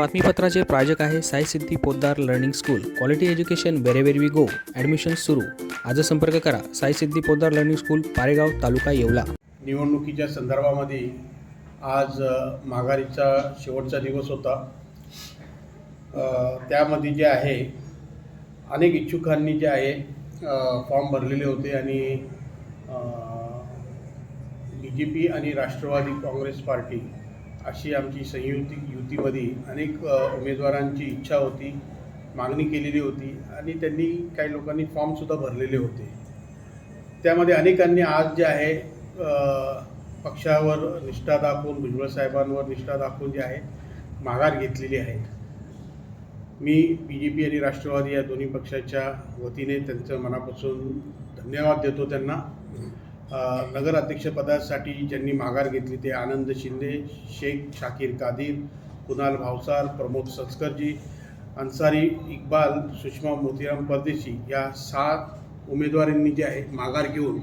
बातमीपत्राचे प्रायोजक आहे Sai Siddhi Poddar learning school. Quality education wherever we go admission सुरू. आज संपर्क करा. साई सिद्धी पोद्दार लर्निंग स्कूल पारेगाव तालुका येवला. निवडणुकीच्या संदर्भामध्ये आज माघारीचा शेवटचा दिवस होता. त्यामध्ये जे आहे अनेक इच्छुकांनी जे आहे फॉर्म भरलेले होते आणि बी जे पी आणि राष्ट्रवादी काँग्रेस पार्टी अशी आमची संयुती युतीमध्ये अनेक उमेदवारांची इच्छा होती मागणी केलेली होती आणि त्यांनी काही लोकांनी फॉर्मसुद्धा भरलेले होते. त्यामध्ये अनेकांनी आज जे आहे पक्षावर निष्ठा दाखवून भुजबळ साहेबांवर निष्ठा दाखवून जे आहे माघार घेतलेली आहे. मी बी जे पी आणि राष्ट्रवादी या दोन्ही पक्षाच्या वतीने त्यांचं मनापासून धन्यवाद देतो त्यांना. नगराध्यक्षपदासाठी ज्यांनी माघार घेतली ते आनंद शिंदे शेख शाकीर कादीर कुणाल भावसार प्रमोद सचकरजी अन्सारी इक्बाल सुषमा मोतीराम परदेशी या सात उमेदवारांनी जे आहे माघार घेऊन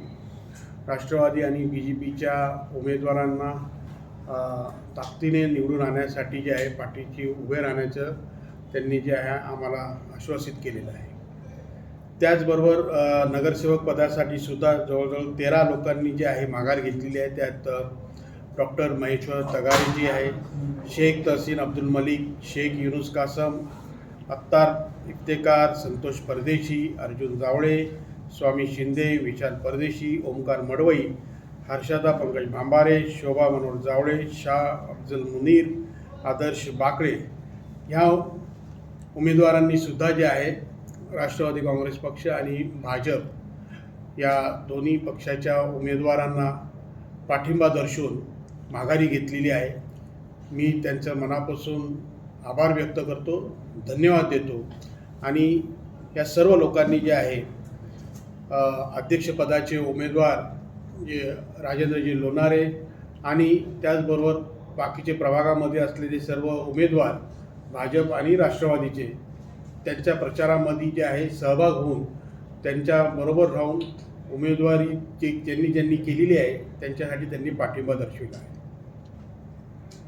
राष्ट्रवादी आणि बी जे पीच्या उमेदवारांना ताकदीने निवडून आणण्यासाठी जे आहे पाठीची उभे राहण्याचं त्यांनी जे आहे आम्हाला आश्वासित केलेलं आहे. त्याचबरोबर नगरसेवक पदासाठी सुद्धा जवळजवळ तेरा लोकांनी जे आहे माघार घेतलेली आहे. त्यात डॉक्टर महेश्वर तगारेजी आहे शेख तहसीन अब्दुल मलिक शेख युनुस कासम अत्तार इफ्तेकार संतोष परदेशी अर्जुन जावळे स्वामी शिंदे विशाल परदेशी ओमकार मडवई हर्षदा पंकज भांबारे शोभा मनोहर जावळे शाह अफजल मुनीर आदर्श बाकळे ह्या उमेदवारांनी सुद्धा जे आहे राष्ट्रवादी काँग्रेस पक्ष आणि भाजप या दोन्ही पक्षाच्या उमेदवारांना पाठिंबा दर्शवून माघारी घेतलेली आहे. मी त्यांचं मनापासून आभार व्यक्त करतो धन्यवाद देतो आणि या सर्व लोकांनी जे आहे अध्यक्षपदाचे उमेदवार जे राजेंद्रजी लोणारे आणि त्याचबरोबर बाकीचे प्रभागामध्ये असलेले सर्व उमेदवार भाजप आणि राष्ट्रवादीचे त्यांच्या प्रचारामध्ये जे आहे सहभाग होऊन त्यांच्याबरोबर राहून उमेदवारी जे ज्यांनी ज्यांनी केलेली आहे त्यांच्यासाठी त्यांनी पाठिंबा दर्शविला आहे.